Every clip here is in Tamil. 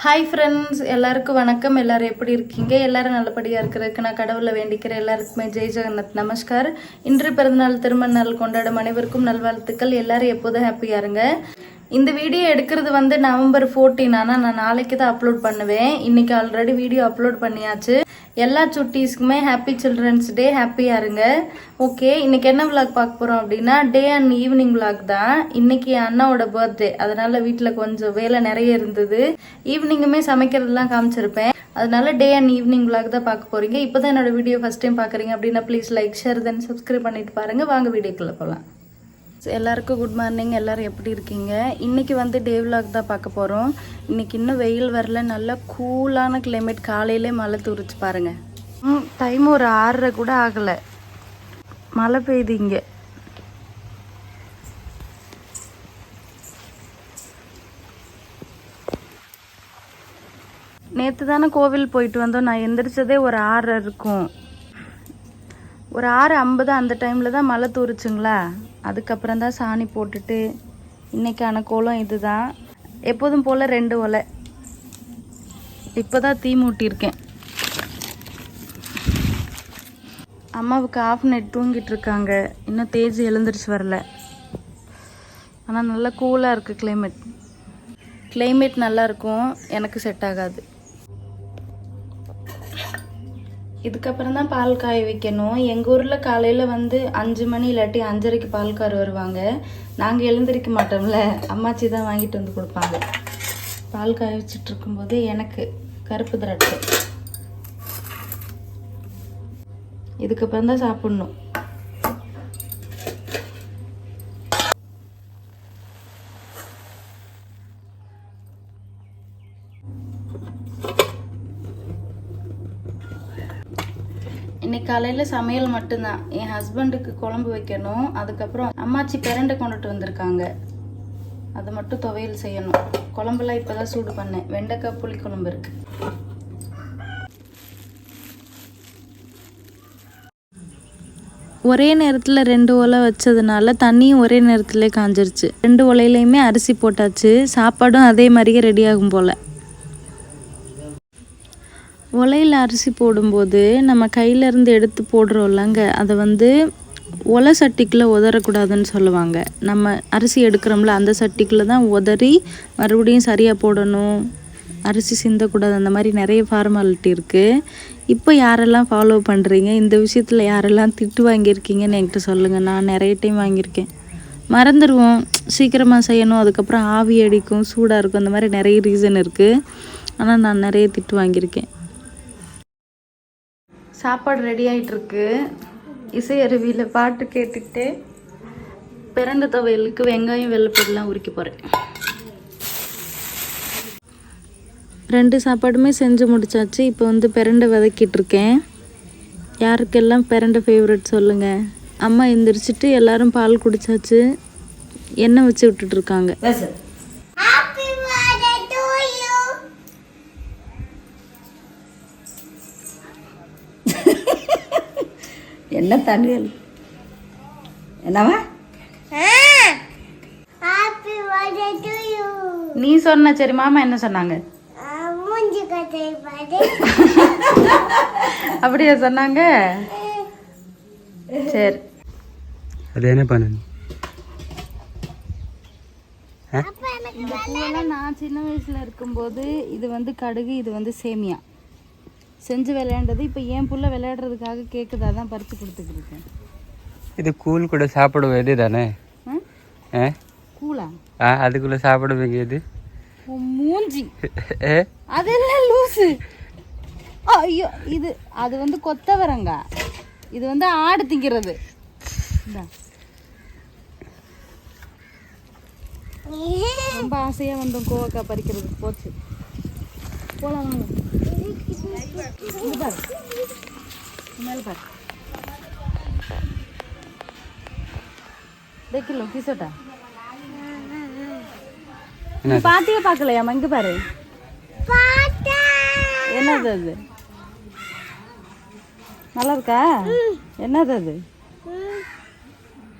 ஹாய் ஃப்ரெண்ட்ஸ் எல்லாருக்கும் வணக்கம். எல்லோரும் எப்படி இருக்கீங்க? எல்லாரும் நல்லபடியாக இருக்கிறதுக்கு நான் கடவுளை வேண்டிக்கிறேன். எல்லாருக்குமே ஜெய் ஜெகநாத் நமஸ்கார். இன்று பிறந்தநாள் திருமண நாள் கொண்டாடும் அனைவருக்கும் நல்வாழ்த்துக்கள். எல்லாரும் எப்போதும் ஹாப்பியாக இருங்க. இந்த வீடியோ எடுக்கிறது வந்து நவம்பர் 14 ஆனால் நான் நாளைக்கு தான் அப்லோட் பண்ணுவேன். இன்றைக்கி ஆல்ரெடி வீடியோ அப்லோட் பண்ணியாச்சு. எல்லா சுட்டீஸ்க்குமே ஹாப்பி சில்ட்ரன்ஸ் டே ஹாப்பியாக இருங்க. ஓகே இன்னைக்கு என்ன விளாக் பார்க்க போகிறோம் அப்படின்னா டே அண்ட் ஈவினிங் விளாக் தான். இன்னைக்கு என் அண்ணாவோட பர்த்டே அதனால வீட்டில் கொஞ்சம் வேலை நிறைய இருந்தது. ஈவினிங்குமே சமைக்கிறதுலாம் காமிச்சிருப்பேன். அதனால டே அண்ட் ஈவினிங் விளாக் தான் பார்க்க போறீங்க. இப்போ தான் என்னோட வீடியோ ஃபர்ஸ்ட் டைம் பார்க்குறீங்க அப்படின்னா please like share then subscribe பண்ணிட்டு பாருங்க. வாங்க வீடியோக்குள்ளே போகலாம் எல்லாருக்கும் குட் மார்னிங் எல்லாரும் எப்படி இருக்கீங்க? இன்னைக்கு வந்து டே விலாக் தான் பார்க்க போகிறோம் இன்னைக்கு இன்னும் வெயில் வரல. நல்லா கூலான கிளைமேட் காலையிலே மழை துரிச்சு பாருங்க. ம் டைம் ஒரு ஆறரை கூட ஆகலை. மழை பெய்யுது இங்கே. நேற்று தானே கோவில் போயிட்டு வந்தோம். நான் எந்திரிச்சதே ஒரு ஆறரை இருக்கும். ஒரு ஆறு ஐம்பது அந்த டைமில் தான் மழை தூரிச்சுங்களா? அதுக்கப்புறம் தான் சாணி போட்டுட்டு இன்றைக்கான கோலம் இதுதான். எப்போதும் போல் ரெண்டு ஒலை. இப்போ தான் தீ மூட்டியிருக்கேன். அம்மாவுக்கு ஆஃப் நைட் தூங்கிட்டு இருக்காங்க. இன்னும் தேஜ் எழுந்திரிச்சு வரல. ஆனால் நல்லா கூலாக இருக்குது கிளைமேட் கிளைமேட் நல்லா இருக்கும். எனக்கு செட் ஆகாது. இதுக்கப்புறம் தான் பால் காய வைக்கணும். எங்கள் ஊரில் காலையில் வந்து அஞ்சு மணி இல்லாட்டி அஞ்சரைக்கு பால்கார் வருவாங்க. நாங்கள் எழுந்திருக்க மாட்டோம்ல. அம்மாச்சி தான் வாங்கிட்டு வந்து கொடுப்பாங்க. பால் காய வச்சுட்டு இருக்கும்போது எனக்கு கருப்பு திராட்சை. இதுக்கப்புறம் தான் சாப்பிட்ணும். இன்னைக்கு காலையில் சமையல் மட்டும்தான். என் ஹஸ்பண்டுக்கு குழம்பு வைக்கணும். அதுக்கப்புறம் அம்மாச்சி பிரண்டை கொண்டுட்டு வந்திருக்காங்க. அதை மட்டும் துவையல் செய்யணும். குழம்புலாம் இப்போ தான் சூடு பண்ணேன். வெண்டைக்காய் புளி குழம்பு இருக்கு. ஒரே நேரத்தில் ரெண்டு ஒலை வச்சதுனால தண்ணியும் ஒரே நேரத்திலே காஞ்சிருச்சு. ரெண்டு ஒலையிலையுமே அரிசி போட்டாச்சு. சாப்பாடும் அதே மாதிரியே ரெடி ஆகும் போல். உலையில் அரிசி போடும்போது நம்ம கையிலேருந்து எடுத்து போடுறோம்லங்க அதை வந்து ஒலை சட்டிக்குள்ளே உதறக்கூடாதுன்னு சொல்லுவாங்க. நம்ம அரிசி எடுக்கிறோம்ல அந்த சட்டிக்குள்ளே தான் உதறி மறுபடியும் சரியாக போடணும். அரிசி சிந்தக்கூடாது அந்த மாதிரி நிறைய ஃபார்மாலிட்டி இருக்குது இப்போ யாரெல்லாம் ஃபாலோ பண்ணுறீங்க இந்த விஷயத்தில் யாரெல்லாம் திட்டு வாங்கியிருக்கீங்கன்னு என்கிட்ட சொல்லுங்கள் நான் நிறைய டைம் வாங்கியிருக்கேன். மறந்துடுவோம் சீக்கிரமாக செய்யணும். அதுக்கப்புறம் ஆவி அடிக்கும் சூடாக இருக்கும் அந்த மாதிரி நிறைய ரீசன் இருக்குது ஆனால் நான் நிறைய திட்டு வாங்கியிருக்கேன். சாப்பாடு ரெடி ஆகிட்டுருக்கு இசையருவியில் இசை அருவியில் பாட்டு கேட்டுக்கிட்டு பிறந்த துவையலுக்கு வெங்காயம் வெள்ளைப்பூடெலாம் உரிக்க போகிறேன் ரெண்டு சாப்பாடுமே செஞ்சு முடிச்சாச்சு. இப்போ வந்து பிரண்டை விதக்கிட்டு இருக்கேன் யாருக்கெல்லாம் பிரண்டை ஃபேவரட் சொல்லுங்கள் அம்மா எந்திரிச்சிட்டு எல்லாரும் பால் குடிச்சாச்சு. எண்ணெய் வச்சு விட்டுட்ருக்காங்க என்ன தண்ணியல் என்னவா? ஹாப்பி பர்த்டே டு யூ நீ சொன்ன சரி மாமா என்ன சொன்னாங்க? மூஞ்சி கதை பாடு அப்படியா சொன்னாங்க? சரி. அது என்ன பூவெல்லாம் நான் சின்ன வயசுல இருக்கும்போது இது வந்து கடுகு இது வந்து சேமியா. செஞ்சு விளையாண்டது. இப்போ என் புள்ள விளையாடுறதுக்காக கேட்குது அதான் பறித்து கொடுத்துக்கிட்டு இருக்கேன். இது கூழ் கூட சாப்பிடுவது தானே? ஆ? கூலா ஆ அதுக்குள்ளே சாப்பிடுவீங்க இது உன் மூஞ்சி. அதெல்லாம் லூசு? ஐயோ இது அது வந்து கொத்தவரங்காய் இது வந்து ஆடு திங்கிறது. ரொம்ப ஆசையா வந்தோம் கோவக்காய் பறிக்கிறதுக்கு. போச்சு. போலாம் வாங்க இங்க பாரு மேல பாரு தேக்கிலோ கிசோட்டா என்ன பாத்தியே பார்க்கலையா இங்க பாரு. பாட்டா. என்னது அது? நல்லா இருக்கா என்னது அது?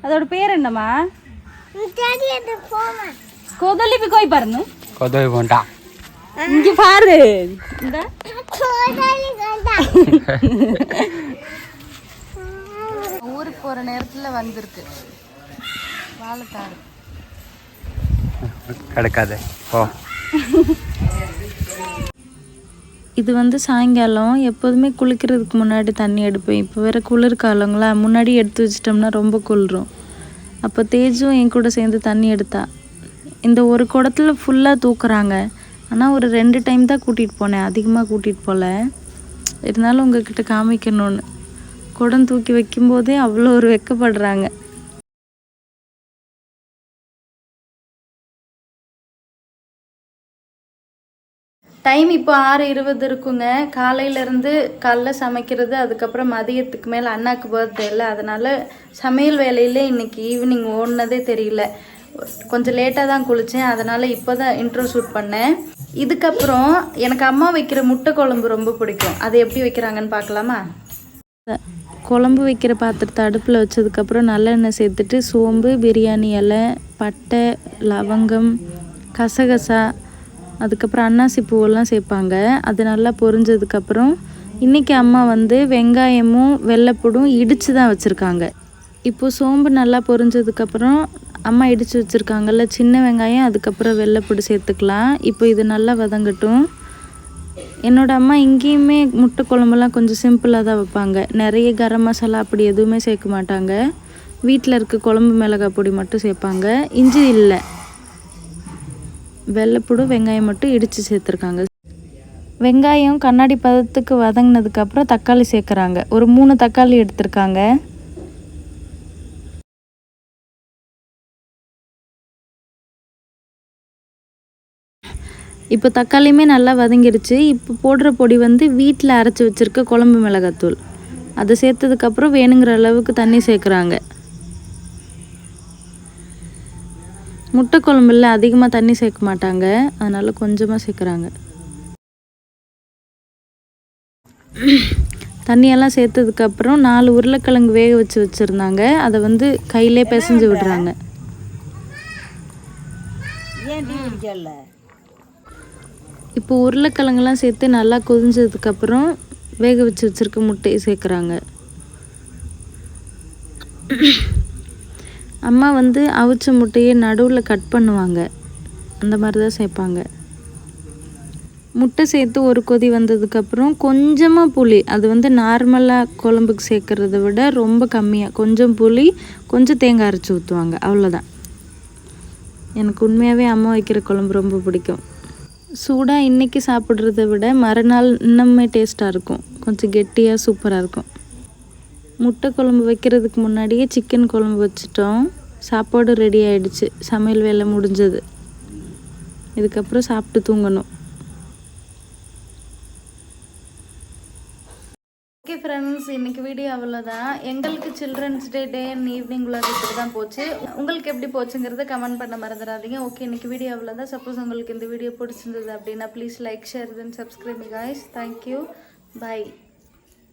அதோட பேர் என்னம்மா? கொதலிப்பி கோய் பாருங்க கொதவி போண்டா. இங்க பாரு. ஊருக்கு போகிற நேரத்தில் வந்திருக்கு. வாழைத்தாறு கிடக்காத போ. இது வந்து சாயங்காலம். எப்போதுமே குளிக்கிறதுக்கு முன்னாடி தண்ணி எடுப்பேன். இப்போ வேற குளிர்காலங்களா முன்னாடி எடுத்து வச்சிட்டோம்னா ரொம்ப குளிரும். அப்போ தேஜும் என் கூட சேர்ந்து தண்ணி எடுத்தா. இந்த ஒரு குடத்துல ஃபுல்லாக தூக்குறாங்க. ஆனால் ஒரு ரெண்டு டைம் தான் கூட்டிகிட்டு போனேன். அதிகமாக கூட்டிகிட்டு போகல இருந்தாலும் உங்ககிட்ட காமிக்கணும்னு. குடம் தூக்கி வைக்கும்போதே அவ்வளோ ஒரு வெக்கப்படுறாங்க. டைம் இப்போ ஆறு இருபது இருக்குங்க. காலையிலேருந்து காலைல சமைக்கிறது அதுக்கப்புறம் மதியத்துக்கு மேலே அண்ணாக்கு பர்த்டே இல்லை. அதனால் சமையல் வேலையிலே இன்னைக்கு ஈவினிங் ஓடினதே தெரியல. கொஞ்சம் லேட்டாக தான் குளித்தேன் அதனால் இப்போ தான் இன்ட்ரோ ஷூட் பண்ணேன். இதுக்கப்புறம் எனக்கு அம்மா வைக்கிற முட்டை குழம்பு ரொம்ப பிடிக்கும். அது எப்படி வைக்கிறாங்கன்னு பார்க்கலாமா? குழம்பு வைக்கிற பாத்திரத்தை அடுப்பில் வச்சதுக்கப்புறம் நல்லெண்ணெய் சேர்த்துட்டு சோம்பு பிரியாணி இலை பட்டை லவங்கம் கசகசா அதுக்கப்புறம் அன்னாசி பூவெல்லாம் சேர்ப்பாங்க. அது நல்லா பொரிஞ்சதுக்கப்புறம் இன்றைக்கி அம்மா வந்து வெங்காயமும் வெள்ளைப்பூடும் இடித்து தான் வச்சுருக்காங்க. இப்போது சோம்பு நல்லா பொரிஞ்சதுக்கப்புறம் அம்மா இடித்து வச்சுருக்காங்கல்ல சின்ன வெங்காயம் அதுக்கப்புறம் வெள்ளைப்பூடு சேர்த்துக்கலாம். இப்போ இது நல்லா வதங்கட்டும். என்னோட அம்மா இங்கேயுமே முட்டை குழம்புலாம் கொஞ்சம் சிம்பிளாக தான் வைப்பாங்க. நிறைய கரம் மசாலா அப்படி எதுவுமே சேர்க்க மாட்டாங்க. வீட்டில் இருக்க குழம்பு மிளகாய் பொடி மட்டும் சேர்ப்பாங்க. இஞ்சி இல்லை. வெள்ளைப்பூடு வெங்காயம் மட்டும் இடித்து சேர்த்துருக்காங்க. வெங்காயம் கண்ணாடி பதத்துக்கு வதங்கினதுக்கப்புறம் தக்காளி சேர்க்குறாங்க. ஒரு மூணு தக்காளி எடுத்திருக்காங்க. இப்போ தக்காளியுமே நல்லா வதங்கிடுச்சு இப்போ போடுற பொடி வந்து வீட்டில் அரைச்சி வச்சுருக்க குழம்பு மிளகாத்தூள். அதை சேர்த்ததுக்கப்புறம் வேணுங்கிற அளவுக்கு தண்ணி சேர்க்குறாங்க. முட்டை குழம்புல அதிகமாக தண்ணி சேர்க்க மாட்டாங்க. அதனால் கொஞ்சமாக சேர்க்குறாங்க. தண்ணியெல்லாம் சேர்த்ததுக்கப்புறம் நாலு உருளைக்கிழங்கு வேக வச்சு வச்சுருந்தாங்க. அதை வந்து கையிலே பிசைஞ்சு விடுறாங்க. ஏன் டீ குடிக்கல? இப்போ உருளைக்கிழங்குலாம் சேர்த்து நல்லா கொதிஞ்சதுக்கப்புறம் வேக வச்சு வச்சுருக்க முட்டையை சேர்க்குறாங்க. அம்மா வந்து அவிச்ச முட்டையை நடுவில் கட் பண்ணுவாங்க. அந்த மாதிரி தான் சேர்ப்பாங்க. முட்டை சேர்த்து ஒரு கொதி வந்ததுக்கப்புறம் கொஞ்சமாக புளி அது வந்து நார்மலாக குழம்புக்கு சேர்க்குறத விட ரொம்ப கம்மியாக கொஞ்சம் புளி கொஞ்சம் தேங்காய் அரைச்சி ஊற்றுவாங்க அவ்வளோதான் எனக்கு உண்மையாகவே அம்மா வைக்கிற குழம்பு ரொம்ப பிடிக்கும். சூடாக இன்றைக்கி சாப்பிட்றத விட மறுநாள் இன்னுமே டேஸ்ட்டாக இருக்கும். கொஞ்சம் கெட்டியாக சூப்பராக இருக்கும். முட்டை குழம்பு வைக்கிறதுக்கு முன்னாடியே சிக்கன் குழம்பு வச்சிட்டோம். சாப்பாடு ரெடி ஆகிடுச்சு சமையல் வேலை முடிஞ்சது. இதுக்கப்புறம் சாப்பிட்டு தூங்கணும். ஓகே ஃப்ரெண்ட்ஸ் இன்னைக்கு வீடியோ அவ்வளோதான் எங்களுக்கு children's day day and evening உள்ள இப்படி தான் போச்சு. உங்களுக்கு எப்படி போச்சுங்கிறத கமெண்ட் பண்ண மறந்துடாதீங்க. ஓகே இன்னைக்கு வீடியோ அவ்வளோதான் சப்போஸ் உங்களுக்கு இந்த வீடியோ பிடிச்சிருந்தது அப்படின்னா please like share then subscribe guys thank you bye